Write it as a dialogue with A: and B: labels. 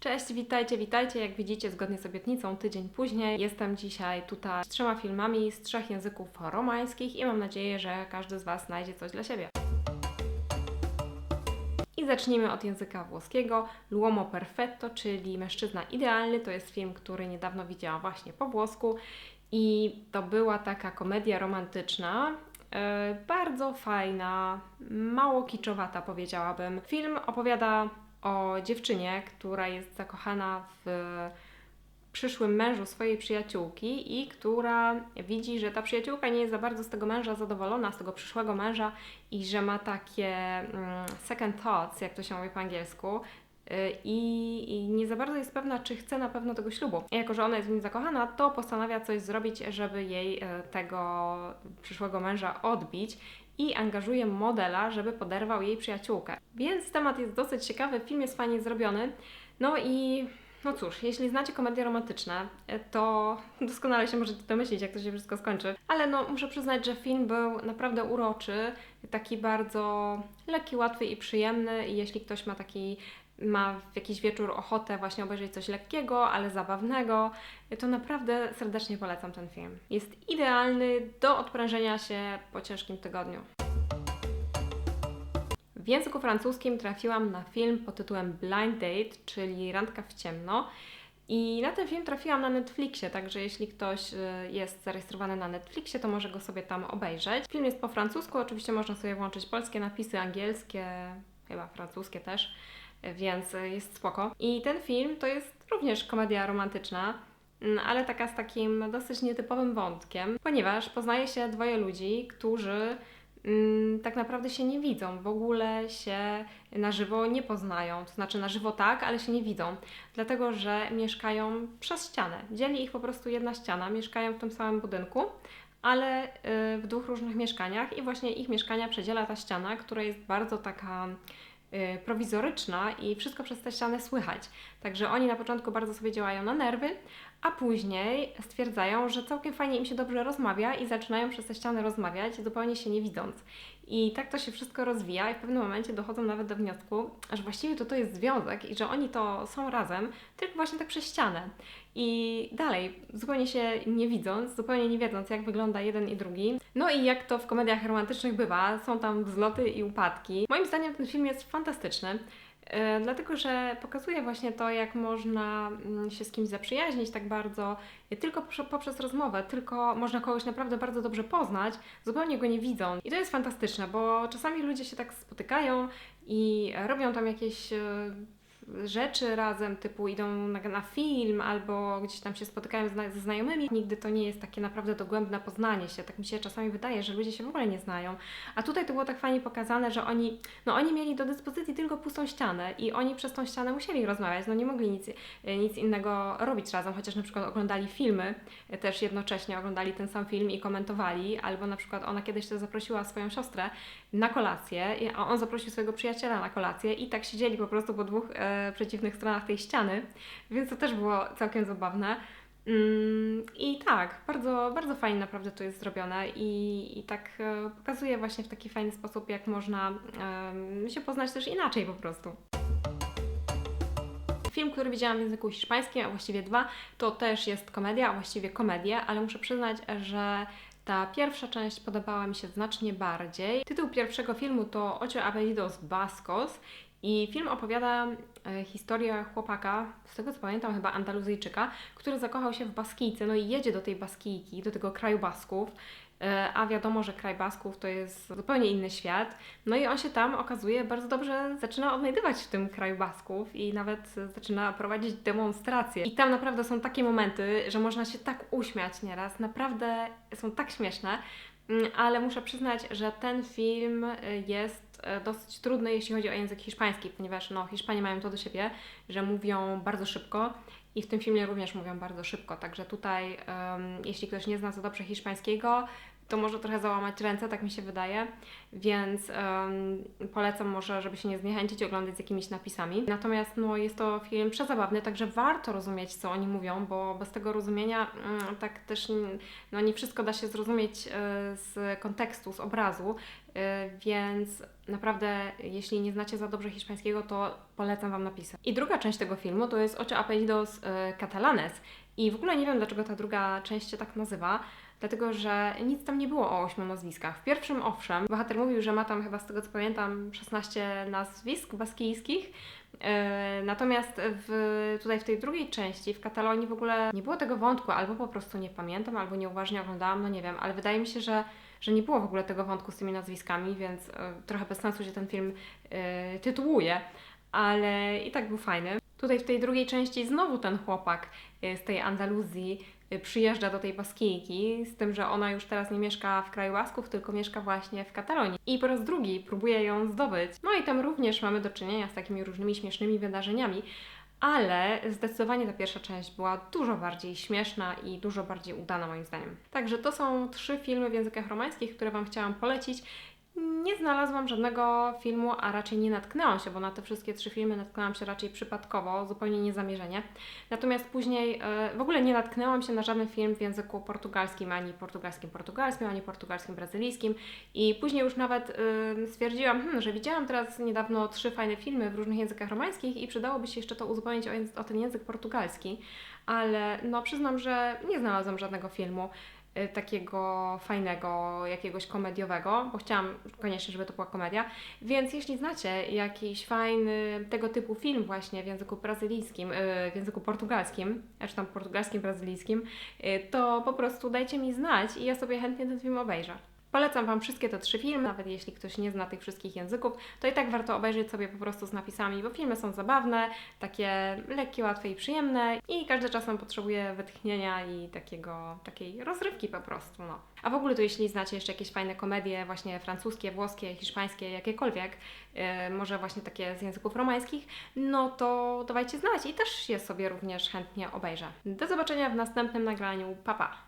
A: Cześć, witajcie, witajcie. Jak widzicie, zgodnie z obietnicą, tydzień później jestem dzisiaj tutaj z trzema filmami z trzech języków romańskich i mam nadzieję, że każdy z Was znajdzie coś dla siebie. I zacznijmy od języka włoskiego. L'uomo perfetto, czyli mężczyzna idealny. To jest film, który niedawno widziałam właśnie po włosku. I to była taka komedia romantyczna, e, bardzo fajna, mało kiczowata powiedziałabym. Film opowiada o dziewczynie, która jest zakochana w przyszłym mężu swojej przyjaciółki i która widzi, że ta przyjaciółka nie jest za bardzo z tego męża zadowolona, z tego przyszłego męża i że ma takie mm, second thoughts, jak to się mówi po angielsku, y, i, nie za bardzo jest pewna, czy chce na pewno tego ślubu. Jako, że ona jest w nim zakochana, to postanawia coś zrobić, żeby jej e, tego przyszłego męża odbić i angażuje modela, żeby poderwał jej przyjaciółkę. Więc temat jest dosyć ciekawy, film jest fajnie zrobiony. No i no cóż, jeśli znacie komedie romantyczne, to doskonale się możecie domyślić, jak to się wszystko skończy. Ale no, muszę przyznać, że film był naprawdę uroczy, taki bardzo lekki, łatwy i przyjemny. I jeśli ktoś ma taki ma w jakiś wieczór ochotę właśnie obejrzeć coś lekkiego, ale zabawnego, to naprawdę serdecznie polecam ten film. Jest idealny do odprężenia się po ciężkim tygodniu. W języku francuskim trafiłam na film pod tytułem Blind Date, czyli Randka w ciemno. I na ten film trafiłam na Netflixie, także jeśli ktoś y, jest zarejestrowany na Netflixie, to może go sobie tam obejrzeć. Film jest po francusku, oczywiście można sobie włączyć polskie napisy, angielskie, chyba francuskie też, więc jest spoko. I ten film to jest również komedia romantyczna, mm, ale taka z takim dosyć nietypowym wątkiem, ponieważ poznaje się dwoje ludzi, którzy mm, tak naprawdę się nie widzą, w ogóle się na żywo nie poznają. To znaczy na żywo tak, ale się nie widzą, dlatego że mieszkają przez ścianę. Dzieli ich po prostu jedna ściana, mieszkają w tym samym budynku, ale y, w dwóch różnych mieszkaniach i właśnie ich mieszkania przedziela ta ściana, która jest bardzo taka y, prowizoryczna i wszystko przez tę ścianę słychać. Także oni na początku bardzo sobie działają na nerwy, a później stwierdzają, że całkiem fajnie im się dobrze rozmawia i zaczynają przez te ściany rozmawiać, zupełnie się nie widząc. I tak to się wszystko rozwija i w pewnym momencie dochodzą nawet do wniosku, że właściwie to to jest związek i że oni to są razem, tylko właśnie tak przez ścianę. I dalej, zupełnie się nie widząc, zupełnie nie wiedząc, jak wygląda jeden i drugi. No i jak to w komediach romantycznych bywa, są tam wzloty i upadki. Moim zdaniem ten film jest fantastyczny. E, dlatego, że pokazuje właśnie to, jak można mm, się z kimś zaprzyjaźnić tak bardzo, tylko poprzez rozmowę, tylko można kogoś naprawdę bardzo dobrze poznać, zupełnie go nie widzą. I to jest fantastyczne, bo czasami ludzie się tak spotykają i robią tam jakieś e, rzeczy razem, typu idą na, na film albo gdzieś tam się spotykają ze znajomymi. Nigdy to nie jest takie naprawdę dogłębne poznanie się. Tak mi się czasami wydaje, że ludzie się w ogóle nie znają. A tutaj to było tak fajnie pokazane, że oni, no oni mieli do dyspozycji tylko pustą ścianę i oni przez tą ścianę musieli rozmawiać. No nie mogli nic, nic innego robić razem, chociaż na przykład oglądali filmy, też jednocześnie oglądali ten sam film i komentowali, albo na przykład ona kiedyś też zaprosiła swoją siostrę na kolację, a on zaprosił swojego przyjaciela na kolację i tak siedzieli po prostu po dwóch e, przeciwnych stronach tej ściany, więc to też było całkiem zabawne. Mm, I tak, bardzo, bardzo fajnie naprawdę to jest zrobione i, i tak e, pokazuje właśnie w taki fajny sposób, jak można się poznać też inaczej po prostu. Film, który widziałam w języku hiszpańskim, a właściwie dwa, to też jest komedia, a właściwie komedia, ale muszę przyznać, że ta pierwsza część podobała mi się znacznie bardziej. Tytuł pierwszego filmu to Ocho Apellidos Bascos i film opowiada e, historię chłopaka, z tego co pamiętam, chyba Andaluzyjczyka, który zakochał się w Baskijce, no i jedzie do tej Baskijki, do tego kraju Basków, a wiadomo, że kraj Basków to jest zupełnie inny świat. No i on się tam okazuje bardzo dobrze zaczyna odnajdywać w tym kraju Basków i nawet zaczyna prowadzić demonstracje. I tam naprawdę są takie momenty, że można się tak uśmiać nieraz, naprawdę są tak śmieszne. Mm, ale muszę przyznać, że ten film y, jest y, dosyć trudny, jeśli chodzi o język hiszpański, ponieważ no, Hiszpanie mają to do siebie, że mówią bardzo szybko i w tym filmie również mówią bardzo szybko. Także tutaj, um, jeśli ktoś nie zna za dobrze hiszpańskiego, to może trochę załamać ręce, tak mi się wydaje, więc polecam może, żeby się nie zniechęcić, oglądać z jakimiś napisami. Natomiast no, jest to film przezabawny, także warto rozumieć, co oni mówią, bo bez tego rozumienia um, tak też no, nie wszystko da się zrozumieć e, z kontekstu, z obrazu, więc naprawdę, jeśli nie znacie za dobrze hiszpańskiego, to polecam Wam napisać. I druga część tego filmu to jest Ocho Apellidos y, Catalanes. I w ogóle nie wiem, dlaczego ta druga część się tak nazywa, dlatego że nic tam nie było o ośmiu nazwiskach. W pierwszym owszem, bohater mówił, że ma tam chyba z tego co pamiętam 16 nazwisk baskijskich, E, Natomiast w, tutaj w tej drugiej części, w Katalonii w ogóle nie było tego wątku, albo po prostu nie pamiętam, albo nieuważnie oglądałam, no nie wiem, ale wydaje mi się, że, że nie było w ogóle tego wątku z tymi nazwiskami, więc e, trochę bez sensu się ten film e, tytułuje, ale i tak był fajny. Tutaj w tej drugiej części znowu ten chłopak e, z tej Andaluzji e, przyjeżdża do tej Baskijki, z tym, że ona już teraz nie mieszka w kraju łasków, tylko mieszka właśnie w Katalonii. I po raz drugi próbuje ją zdobyć. No i tam również mamy do czynienia z takimi różnymi śmiesznymi wydarzeniami, ale zdecydowanie ta pierwsza część była dużo bardziej śmieszna i dużo bardziej udana moim zdaniem. Także to są trzy filmy w językach romańskich, które Wam chciałam polecić. Nie znalazłam żadnego filmu, a raczej nie natknęłam się, bo na te wszystkie trzy filmy natknęłam się raczej przypadkowo, zupełnie niezamierzenie. Natomiast później e, w ogóle nie natknęłam się na żaden film w języku portugalskim, ani portugalskim portugalskim, ani portugalskim brazylijskim. I później już nawet e, stwierdziłam, hmm, że widziałam teraz niedawno trzy fajne filmy w różnych językach romańskich i przydałoby się jeszcze to uzupełnić o, o ten język portugalski. Ale no przyznam, że nie znalazłam żadnego filmu takiego fajnego, jakiegoś komediowego, bo chciałam koniecznie, żeby to była komedia. Więc jeśli znacie jakiś fajny tego typu film właśnie w języku brazylijskim, y, w języku portugalskim, czy tam portugalskim, brazylijskim, y, to po prostu dajcie mi znać i ja sobie chętnie ten film obejrzę. Polecam Wam wszystkie te trzy filmy, nawet jeśli ktoś nie zna tych wszystkich języków, to i tak warto obejrzeć sobie po prostu z napisami, bo filmy są zabawne, takie lekkie, łatwe i przyjemne i każdy czasem potrzebuje wytchnienia i takiego, takiej rozrywki po prostu, no. A w ogóle to jeśli znacie jeszcze jakieś fajne komedie właśnie francuskie, włoskie, hiszpańskie, jakiekolwiek, yy, może właśnie takie z języków romańskich, no to dawajcie znać i też je sobie również chętnie obejrzę. Do zobaczenia w następnym nagraniu. Pa, pa!